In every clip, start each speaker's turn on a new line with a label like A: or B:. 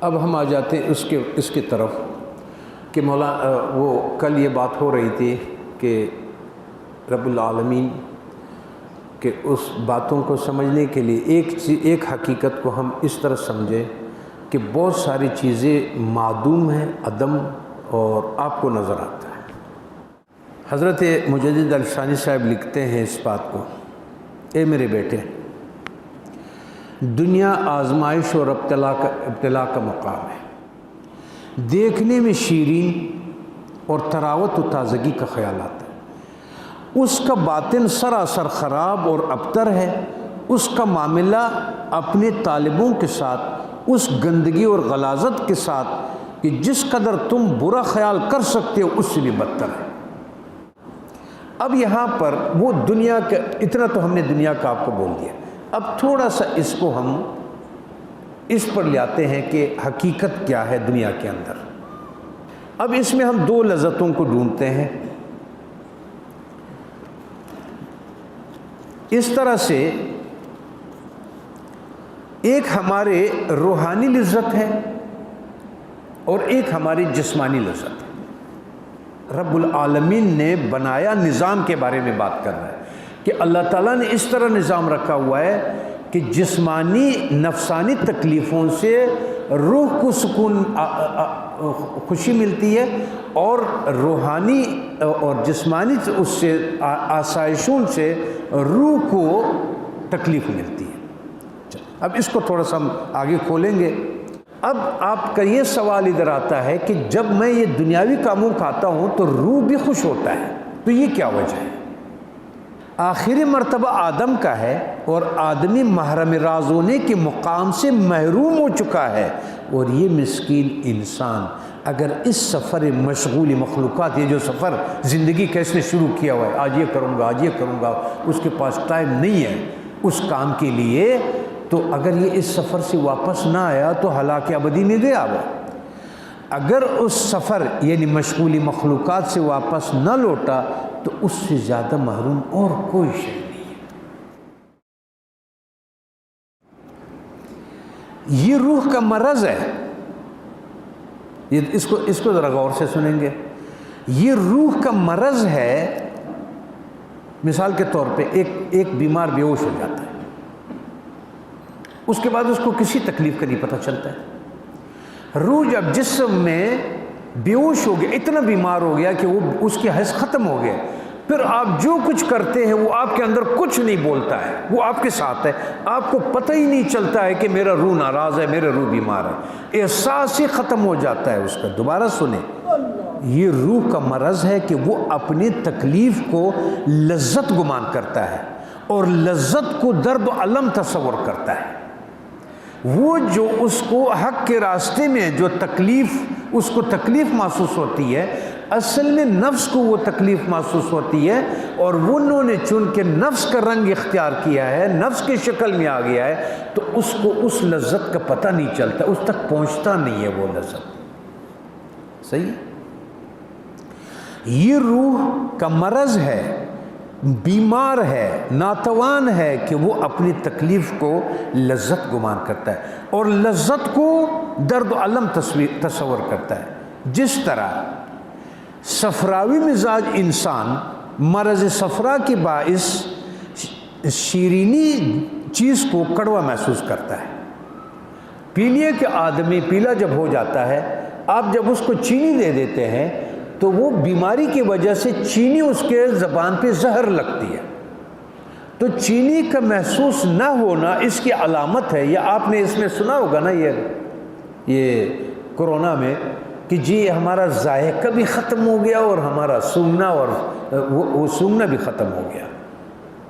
A: اب ہم آ جاتے ہیں اس کے، اس کی طرف کہ مولا وہ کل یہ بات ہو رہی تھی کہ رب العالمین کہ اس باتوں کو سمجھنے کے لیے ایک ایک حقیقت کو ہم اس طرح سمجھیں کہ بہت ساری چیزیں معدوم ہیں، عدم اور آپ کو نظر آتا ہے۔ حضرت مجدد الفسانی صاحب لکھتے ہیں اس بات کو۔ اے میرے بیٹے دنیا آزمائش اور ابتلا کا ابتلا کا مقام ہے۔ دیکھنے میں شیرین اور تراوت و تازگی کا خیال آتا ہے۔ اس کا باطن سراسر خراب اور ابتر ہے۔ اس کا معاملہ اپنے طالبوں کے ساتھ، اس گندگی اور غلازت کے ساتھ کہ جس قدر تم برا خیال کر سکتے ہو، اس سے بھی بدتر ہے۔ اب یہاں پر وہ دنیا کا اتنا تو ہم نے دنیا کا آپ کو بول دیا۔ اب تھوڑا سا اس کو ہم اس پر لے آتے ہیں کہ حقیقت کیا ہے دنیا کے اندر۔ اب اس میں ہم دو لذتوں کو ڈھونڈتے ہیں۔ اس طرح سے ایک ہمارے روحانی لذت ہے اور ایک ہماری جسمانی لذت ہے۔ رب العالمین نے بنایا نظام کے بارے میں بات کر رہا ہے کہ اللہ تعالیٰ نے اس طرح نظام رکھا ہوا ہے کہ جسمانی نفسانی تکلیفوں سے روح کو سکون خوشی ملتی ہے اور روحانی، اور جسمانی اس سے آسائشوں سے روح کو تکلیف ملتی ہے۔ اب اس کو تھوڑا سا ہم آگے کھولیں گے۔ اب آپ کا یہ سوال ادھر آتا ہے کہ جب میں یہ دنیاوی کاموں کھاتا ہوں تو روح بھی خوش ہوتا ہے، تو یہ کیا وجہ ہے؟ آخری مرتبہ آدم کا ہے اور آدمی محرم راز ہونے کے مقام سے محروم ہو چکا ہے اور یہ مسکین انسان اگر اس سفر مشغول مخلوقات، یہ جو سفر زندگی کیسے شروع کیا ہوا ہے، آج یہ کروں گا، آج یہ کروں گا، اس کے پاس ٹائم نہیں ہے، اس کام کے لیے، تو اگر یہ اس سفر سے واپس نہ آیا تو ہلاک ابدی میں گیا وہ۔ اگر اس سفر یعنی مشغولی مخلوقات سے واپس نہ لوٹا تو اس سے زیادہ محروم اور کوئی شے نہیں ہے۔ یہ روح کا مرض ہے۔ یہ اس کو اس کو ذرا غور سے سنیں گے۔ یہ روح کا مرض ہے۔ مثال کے طور پہ ایک ایک بیمار بے ہوش ہو جاتا ہے۔ اس کے بعد اس کو کسی تکلیف کا نہیں پتہ چلتا ہے۔ روح جب جسم میں بیوش ہو گیا، اتنا بیمار ہو گیا کہ وہ اس کی حیث ختم ہو گیا۔ پھر آپ جو کچھ کرتے ہیں، وہ آپ کے اندر کچھ نہیں بولتا ہے، وہ آپ کے ساتھ ہے۔ آپ کو پتہ ہی نہیں چلتا ہے کہ میرا روح ناراض ہے، میرا روح بیمار ہے۔ احساس ہی ختم ہو جاتا ہے اس کا۔ دوبارہ سنیں۔ یہ روح کا مرض ہے کہ وہ اپنی تکلیف کو لذت گمان کرتا ہے اور لذت کو درد و علم تصور کرتا ہے۔ وہ جو اس کو حق کے راستے میں جو تکلیف، اس کو تکلیف محسوس ہوتی ہے، اصل میں نفس کو وہ تکلیف محسوس ہوتی ہے اور وہ انہوں نے چن کے نفس کا رنگ اختیار کیا ہے، نفس کی شکل میں آ گیا ہے، تو اس کو اس لذت کا پتہ نہیں چلتا، اس تک پہنچتا نہیں ہے وہ لذت۔ صحیح؟ یہ روح کا مرض ہے بیمار ہے، ناتوان ہے کہ وہ اپنی تکلیف کو لذت گمان کرتا ہے اور لذت کو درد و علم تصویر تصور کرتا ہے۔ جس طرح صفراوی مزاج انسان مرض صفرا کے باعث شیرینی چیز کو کڑوا محسوس کرتا ہے۔ پیلیے کے آدمی پیلا جب ہو جاتا ہے، آپ جب اس کو چینی دے دیتے ہیں تو وہ بیماری کی وجہ سے چینی اس کے زبان پہ زہر لگتی ہے۔ تو چینی کا محسوس نہ ہونا اس کی علامت ہے، یا آپ نے اس میں سنا ہوگا نا یہ یہ کرونا میں کہ جی ہمارا ذائقہ بھی ختم ہو گیا اور ہمارا سونگنا اور وہ سونگنا بھی ختم ہو گیا۔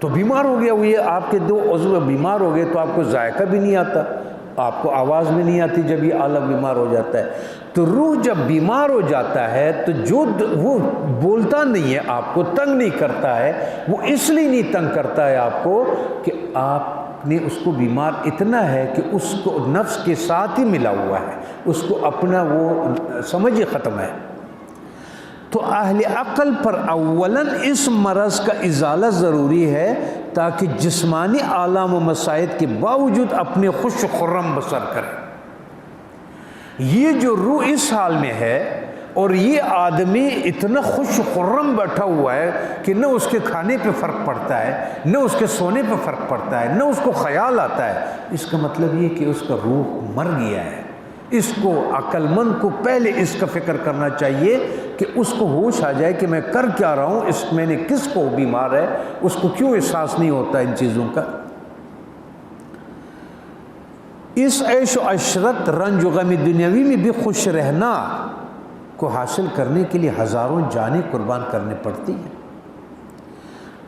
A: تو بیمار ہو گیا وہ، یہ آپ کے دو عضو بیمار ہو گئے تو آپ کو ذائقہ بھی نہیں آتا۔ آپ کو آواز بھی نہیں آتی جب یہ اعلیٰ بیمار ہو جاتا ہے۔ تو روح جب بیمار ہو جاتا ہے تو جو وہ بولتا نہیں ہے، آپ کو تنگ نہیں کرتا ہے، وہ اس لیے نہیں تنگ کرتا ہے آپ کو کہ آپ نے اس کو بیمار اتنا ہے کہ اس کو نفس کے ساتھ ہی ملا ہوا ہے۔ اس کو اپنا وہ سمجھ ختم ہے۔ تو اہل عقل پر اولاً اس مرض کا ازالہ ضروری ہے تاکہ جسمانی عالم و مسائد کے باوجود اپنے خوش خرم بسر کرے۔ یہ جو روح اس حال میں ہے اور یہ آدمی اتنا خوش خرم بیٹھا ہوا ہے کہ نہ اس کے کھانے پہ فرق پڑتا ہے، نہ اس کے سونے پہ فرق پڑتا ہے، نہ اس کو خیال آتا ہے۔ اس کا مطلب یہ کہ اس کا روح مر گیا ہے۔ اس کو عقل مند کو پہلے اس کا فکر کرنا چاہیے کہ اس کو ہوش آ جائے کہ میں کر کیا رہا ہوں، اس میں نے کس کو بیمار ہے؟ اس کو کیوں احساس نہیں ہوتا ان چیزوں کا؟ اس عیش و عشرت رنج و غم دنیاوی میں بھی خوش رہنا کو حاصل کرنے کے لیے ہزاروں جانیں قربان کرنے پڑتی ہیں۔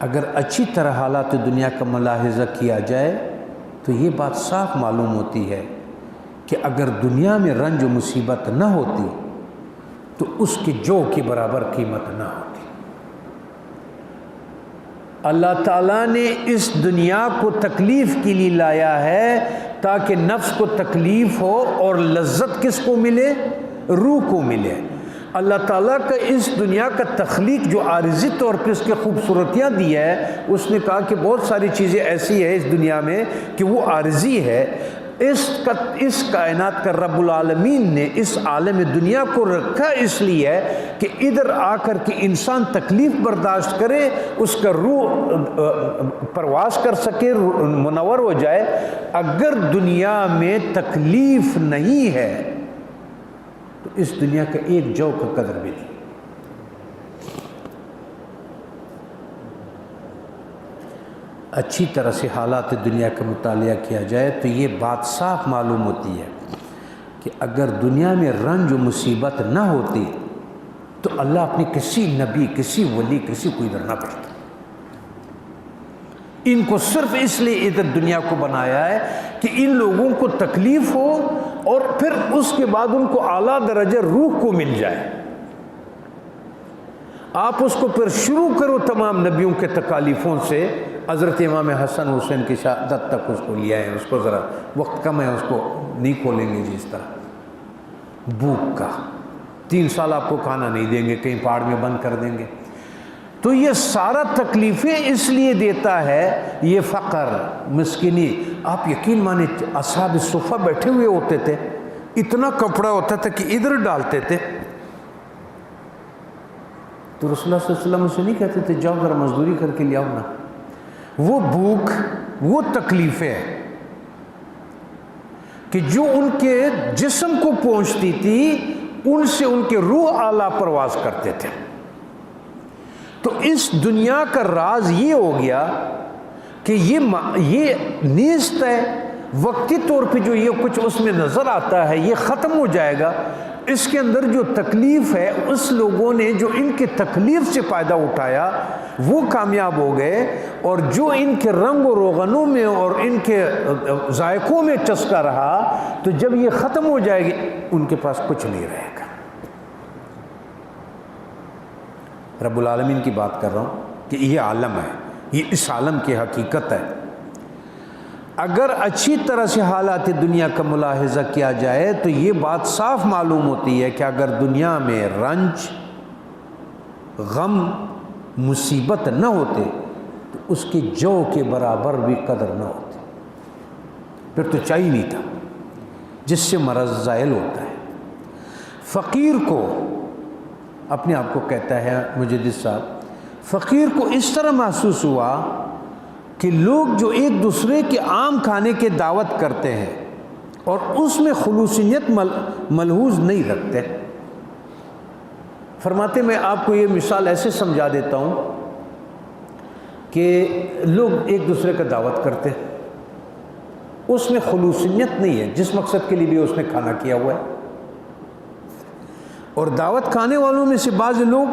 A: اگر اچھی طرح حالات دنیا کا ملاحظہ کیا جائے تو یہ بات صاف معلوم ہوتی ہے کہ اگر دنیا میں رنج و مصیبت نہ ہوتی تو اس کے جو کی برابر قیمت نہ ہوتی۔ اللہ تعالیٰ نے اس دنیا کو تکلیف کے لیے لایا ہے تاکہ نفس کو تکلیف ہو اور لذت کس کو ملے؟ روح کو ملے۔ اللہ تعالیٰ کا اس دنیا کا تخلیق جو عارضی طور پہ اس کے خوبصورتیاں دی ہے، اس نے کہا کہ بہت ساری چیزیں ایسی ہیں اس دنیا میں کہ وہ عارضی ہے۔ اس کا اس کائنات کا رب العالمین نے اس عالم دنیا کو رکھا اس لیے کہ ادھر آ کر کے انسان تکلیف برداشت کرے، اس کا روح پرواز کر سکے منور ہو جائے۔ اگر دنیا میں تکلیف نہیں ہے، تو اس دنیا کا ایک جو کا قدر بھی نہیں۔ اچھی طرح سے حالات دنیا کا مطالعہ کیا جائے تو یہ بات صاف معلوم ہوتی ہے کہ اگر دنیا میں رنج و مصیبت نہ ہوتی تو اللہ اپنی کسی نبی، کسی ولی، کسی کو ادھر نہ پڑتا ان کو صرف اس لیے ادھر دنیا کو بنایا ہے کہ ان لوگوں کو تکلیف ہو اور پھر اس کے بعد ان کو اعلیٰ درجہ روح کو مل جائے۔ آپ اس کو پھر شروع کرو تمام نبیوں کے تکالیفوں سے۔ حضرت امام حسن حسین کی شہادت تک اس کو لیا ہے اس کو ذرا وقت کم ہے، اس کو نہیں کھولیں گے جی اس طرح۔ بھوک کا۔ تین سال آپ کو کھانا نہیں دیں گے، کہیں پہاڑ میں بند کر دیں گے۔ تو یہ سارا تکلیفیں اس لیے دیتا ہے، یہ فقر مسکنی آپ یقین مانے اصحاب صفحہ بیٹھے ہوئے ہوتے تھے، اتنا کپڑا ہوتا تھا کہ ادھر ڈالتے تھے۔ تو رسول اللہ صلی اللہ علیہ وسلم اسے نہیں کہتے تھے، جاؤ ذرا مزدوری کر کے لے آؤ نا۔ وہ بھوک، وہ تکلیفیں کہ جو ان کے جسم کو پہنچتی تھی، ان سے ان کے روح اعلیٰ پرواز کرتے تھے۔ تو اس دنیا کا راز یہ ہو گیا کہ یہ یہ نیست ہے وقتی طور پہ جو یہ کچھ اس میں نظر آتا ہے، یہ ختم ہو جائے گا۔ اس کے اندر جو تکلیف ہے، اس لوگوں نے جو ان کے تکلیف سے فائدہ اٹھایا، وہ کامیاب ہو گئے۔ اور جو ان کے رنگ و روغنوں میں اور ان کے ذائقوں میں چسکا رہا، تو جب یہ ختم ہو جائے گی، ان کے پاس کچھ نہیں رہے گا۔ رب العالمین کی بات کر رہا ہوں کہ یہ عالم ہے، یہ اس عالم کی حقیقت ہے۔ اگر اچھی طرح سے حالات دنیا کا ملاحظہ کیا جائے تو یہ بات صاف معلوم ہوتی ہے کہ اگر دنیا میں رنج، غم، مصیبت نہ ہوتے تو اس کے جو کے برابر بھی قدر نہ ہوتی پھر تو چاہیے نہیں تھا، جس سے مرض زائل ہوتا ہے۔ فقیر کو اپنے آپ کو کہتا ہے مجدد صاحب، فقیر کو اس طرح محسوس ہوا کہ لوگ جو ایک دوسرے کے عام کھانے کے دعوت کرتے ہیں اور اس میں خلوصیت ملحوظ نہیں رکھتے۔ فرماتے میں آپ کو یہ مثال ایسے سمجھا دیتا ہوں کہ لوگ ایک دوسرے کا دعوت کرتے ہیں۔ اس میں خلوصیت نہیں ہے، جس مقصد کے لیے بھی اس نے کھانا کیا ہوا ہے۔ اور دعوت کھانے والوں میں سے بعض لوگ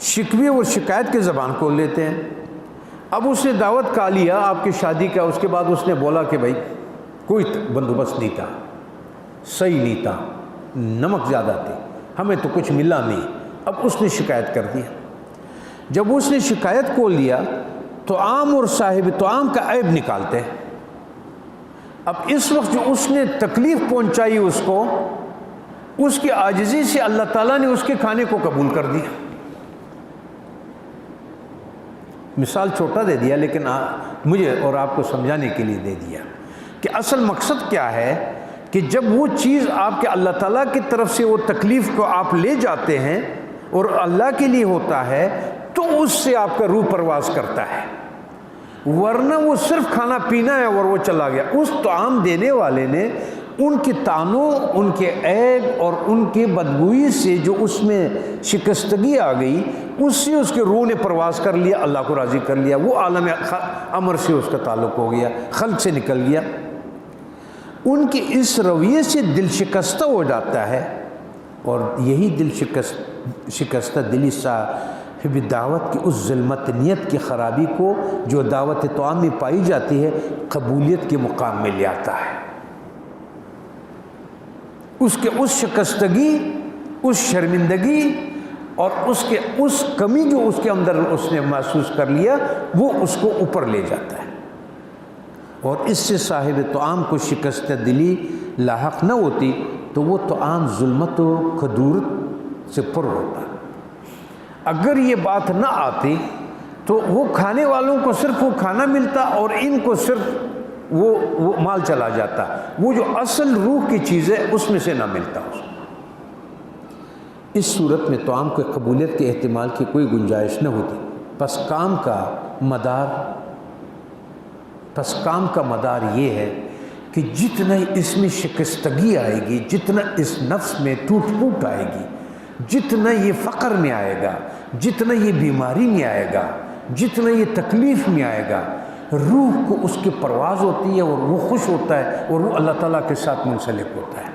A: شکوے اور شکایت کے زبان کو لیتے ہیں۔ اب اس نے دعوت کھا لیا، آپ کی شادی کا اس کے بعد اس نے بولا کہ بھائی، کوئی بندوبست نہیں تھا، صحیح نہیں تھا، نمک زیادہ تھی، ہمیں تو کچھ ملا نہیں۔ اب اس نے شکایت کر دیا۔ جب اس نے شکایت کو لیا، تو عام اور صاحب تو عام کا عیب نکالتے اب اس وقت جو اس نے تکلیف پہنچائی اس کو، اس کی آجزی سے اللہ تعالیٰ نے اس کے کھانے کو قبول کر دیا۔ مثال چھوٹا دے دیا لیکن مجھے اور آپ کو سمجھانے کے لیے دے دیا کہ اصل مقصد کیا ہے کہ جب وہ چیز آپ کے اللہ تعالیٰ کی طرف سے وہ تکلیف کو آپ لے جاتے ہیں اور اللہ کے لیے ہوتا ہے، تو اس سے آپ کا روح پرواز کرتا ہے۔ ورنہ وہ صرف کھانا پینا ہے اور وہ چلا گیا۔ اس تعام دینے والے نے ان کے تانوں، ان کے عیب اور ان کے بدبوئی سے جو اس میں شکستگی آ گئی اس سے اس کے روح نے پرواز کر لیا، اللہ کو راضی کر لیا۔ وہ عالم امر سے اس کا تعلق ہو گیا، خلق سے نکل گیا۔ ان کے اس رویے سے دل شکستہ ہو جاتا ہے اور یہی دل شکست، شکستہ دلی صاحب دعوت کی اس ظلمت نیت کی خرابی کو جو دعوت توام میں پائی جاتی ہے، قبولیت کے مقام میں لے آتا ہے۔ اس کے اس شکستگی، اس شرمندگی اور اس کے، اس کمی جو اس کے اندر اس نے محسوس کر لیا، وہ اس کو اوپر لے جاتا ہے۔ اور اس سے صاحب تو عام کو شکست دلی لاحق نہ ہوتی، تو وہ تو عام ظلمت و خدورت سے پر ہوتا۔ اگر یہ بات نہ آتی، تو وہ کھانے والوں کو صرف وہ کھانا ملتا اور ان کو صرف وہ وہ مال چلا جاتا۔ وہ جو اصل روح کی چیز ہے اس میں سے نہ ملتا۔ اس اس صورت میں تو عام کو قبولیت کے احتمال کی کوئی گنجائش نہ ہوتی۔ پس کام کا مدار، پس کام کا مدار یہ ہے کہ جتنا اس میں شکستگی آئے گی، جتنا اس نفس میں ٹوٹ پوٹ آئے گی، جتنا یہ فقر میں آئے گا، جتنا یہ بیماری میں آئے گا، جتنا یہ تکلیف میں آئے گا، روح کو اس کی پرواز ہوتی ہے اور وہ خوش ہوتا ہے اور وہ اللہ تعالیٰ کے ساتھ منسلک ہوتا ہے۔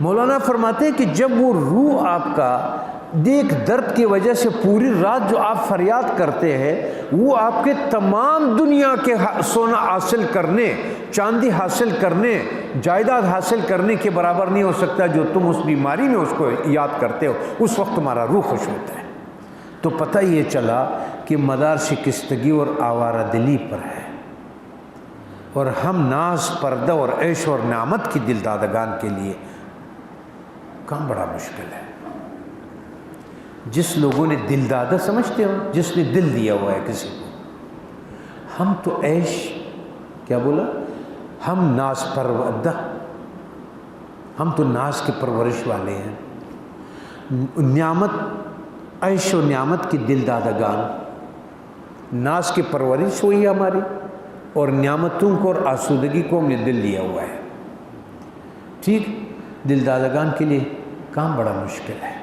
A: مولانا فرماتے ہیں کہ جب وہ روح آپ کا دیکھ درد کی وجہ سے پوری رات جو آپ فریاد کرتے ہیں، وہ آپ کے تمام دنیا کے سونا حاصل کرنے، چاندی حاصل کرنے، جائیداد حاصل کرنے کے برابر نہیں ہو سکتا جو تم اس بیماری میں اس کو یاد کرتے ہو۔ اس وقت تمہارا روح خوش ہوتا ہے۔ تو پتہ یہ چلا کہ مدار شکستگی اور آوارہ دلی پر ہے۔ اور ہم ناز پردہ اور عیش اور نعمت کی دل دادگان کے لیے کام بڑا مشکل ہے۔ جس لوگوں نے دل دادا سمجھتے ہو، جس نے دل دیا ہوا ہے کسی کو۔ ہم تو عیش، کیا بولا؟ ہم ناز پرودہ ہم تو ناز کے پرورش والے ہیں۔ نعمت، عیش و نعمت کی دل دادگان ناز کی پرورش ہوئی ہماری اور نعمتوں کو اور آسودگی کو ہم نے دل لیا ہوا ہے۔ ٹھیک؟ دل دادگان کے لیے کام بڑا مشکل ہے۔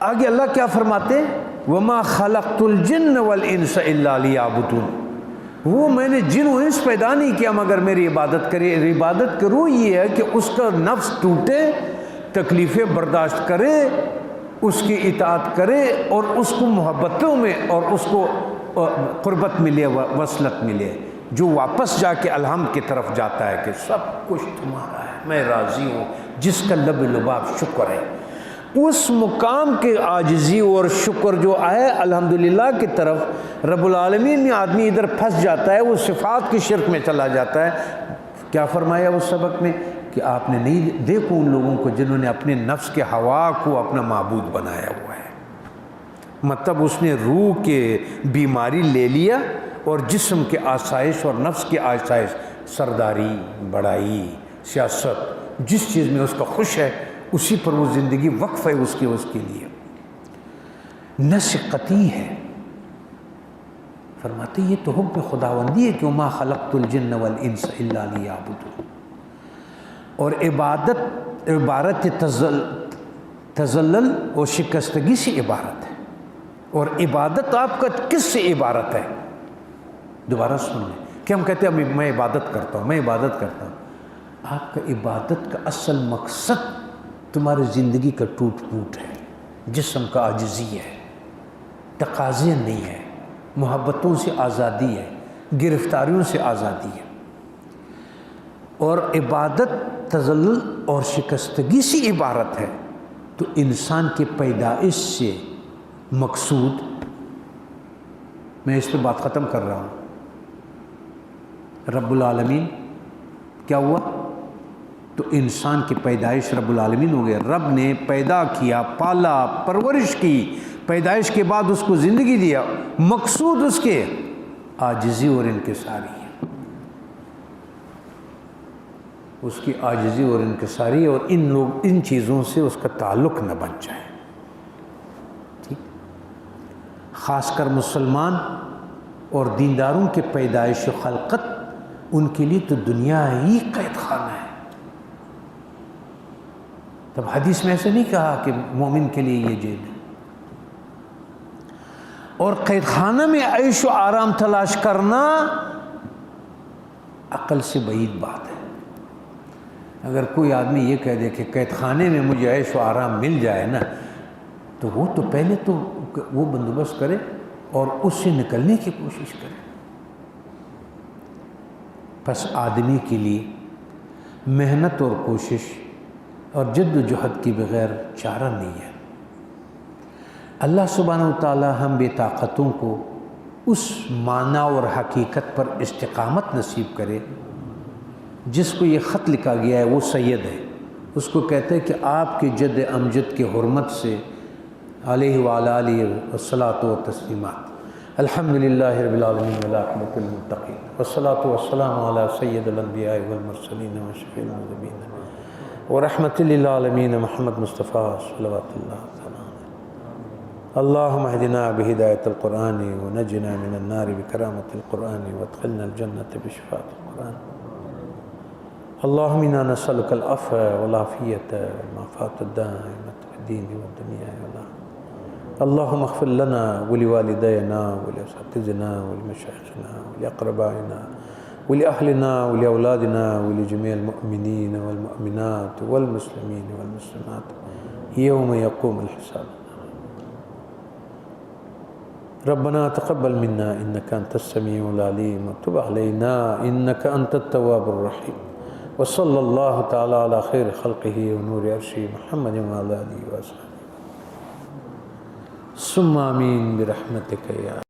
A: آگے اللہ کیا فرماتے وما خلقت الجن والانس الا ليعبدون۔ وہ میں نے جن و انس پیدا نہیں کیا، مگر میری عبادت کرے، عبادت کرو یہ ہے کہ اس کا نفس ٹوٹے، تکلیفیں برداشت کرے، اس کی اطاعت کرے، اور اس کو محبتوں میں، اور اس کو قربت ملے، وصلت ملے۔ جو واپس جا کے الحمد کی طرف جاتا ہے کہ سب کچھ تمہارا ہے۔ میں راضی ہوں، جس کا لب لباب شکر ہے۔ اس مقام کے عاجزی اور شکر جو آئے الحمدللہ کی طرف، رب العالمین میں آدمی ادھر پھنس جاتا ہے، وہ صفات کی شرک میں چلا جاتا ہے۔ کیا فرمایا اس سبق میں؟ کہ آپ نے نہیں دیکھو ان لوگوں کو جنہوں نے اپنے نفس کے ہوا کو اپنا معبود بنایا ہوا ہے۔ مطلب اس نے روح کے بیماری لے لیا اور جسم کے آسائش اور نفس کے آسائش، سرداری، بڑائی سیاست جس چیز میں اس کا خوش ہے، اسی پر وہ زندگی وقف ہے اس کے اس کے لیے۔ نس قطعی ہے۔ فرماتے یہ تو حکم خداوندی ہے کہ ما خلقت الجن والانس الا لیعبدون اور عبادت، عبارت تزل، تزلل اور شکستگی سے عبارت ہے۔ اور عبادت آپ کا کس سے عبارت ہے؟ دوبارہ سن لیں کہ ہم کہتے ہیں میں عبادت کرتا ہوں، میں عبادت کرتا ہوں۔ آپ کا عبادت کا اصل مقصد تمہاری زندگی کا ٹوٹ پوٹ ہے، جسم کا عجزی ہے، تقاضے نہیں ہے محبتوں سے آزادی ہے، گرفتاریوں سے آزادی ہے۔ اور عبادت تزلل اور شکستگی سے عبارت ہے، تو انسان کے پیدائش سے مقصود میں اس پہ بات ختم کر رہا ہوں۔ رب العالمین، کیا ہوا؟ تو انسان کی پیدائش رب العالمین ہو گیا رب نے پیدا کیا، پالا، پرورش کی۔ پیدائش کے بعد اس کو زندگی دیا۔ مقصود اس کے آجزی اور ان کے ساری اس کی آجزی اور انکساری اور ان لوگ، ان چیزوں سے اس کا تعلق نہ بن جائے۔ ٹھیک۔ خاص کر مسلمان اور دینداروں کے پیدائش و خلقت، ان کے لیے تو دنیا ہی قید خانہ تب حدیث میں ایسے نہیں کہا کہ مومن کے لیے یہ جیل ہے۔ اور قید خانہ میں عیش و آرام تلاش کرنا عقل سے بعید بات ہے۔ اگر کوئی آدمی یہ کہہ دے کہ قید خانے میں مجھے عیش و آرام مل جائے نا، تو وہ تو پہلے تو وہ بندوبست کرے اور اس سے نکلنے کی کوشش کرے۔ بس آدمی کے لیے محنت اور کوشش اور جد و جہد کی بغیر چارہ نہیں ہے۔ اللہ سبحانہ و تعالی ہم بے طاقتوں کو اس معنی اور حقیقت پر استقامت نصیب کرے، جس کو یہ خط لکھا گیا ہے وہ سید ہے۔ اس کو کہتے ہیں کہ آپ کے جد امجد کے حرمت سے علیہ وعلا علیہ وصلاۃ و تسلیمات الحمد للہ رب العالمین ولاقمۃ المطقین وصلاۃ والسلام علی سید الانبیاء والمرسلین وشفیع المذبین ورحمۃ للعالمین محمد مصطفیٰ صلوات تعالیٰ اللهم اهدنا بهداية القرآن ونجنا من النار بكرامة القرآن وادخلنا الجنة بشفاعة القرآن. اللهم إنا نسألك العفو والعافية والمعافاة الدائمة في الدين والدنيا اللهم اغفر لنا ولوالدينا ولأساتذتنا ولمشايخنا ولأقربائنا ولأهلنا ولأولادنا ولجميع المؤمنين والمؤمنات والمسلمين والمسلمات. يوم يقوم الحساب. ربنا تقبل منا إنك أنت السميع العليم. وتب علينا إنك أنت التواب الرحيم. وصلى الله تعالى على خير خلقه ونور عرشه محمد وعلى آله وصحبه ثم آمين برحمتك يا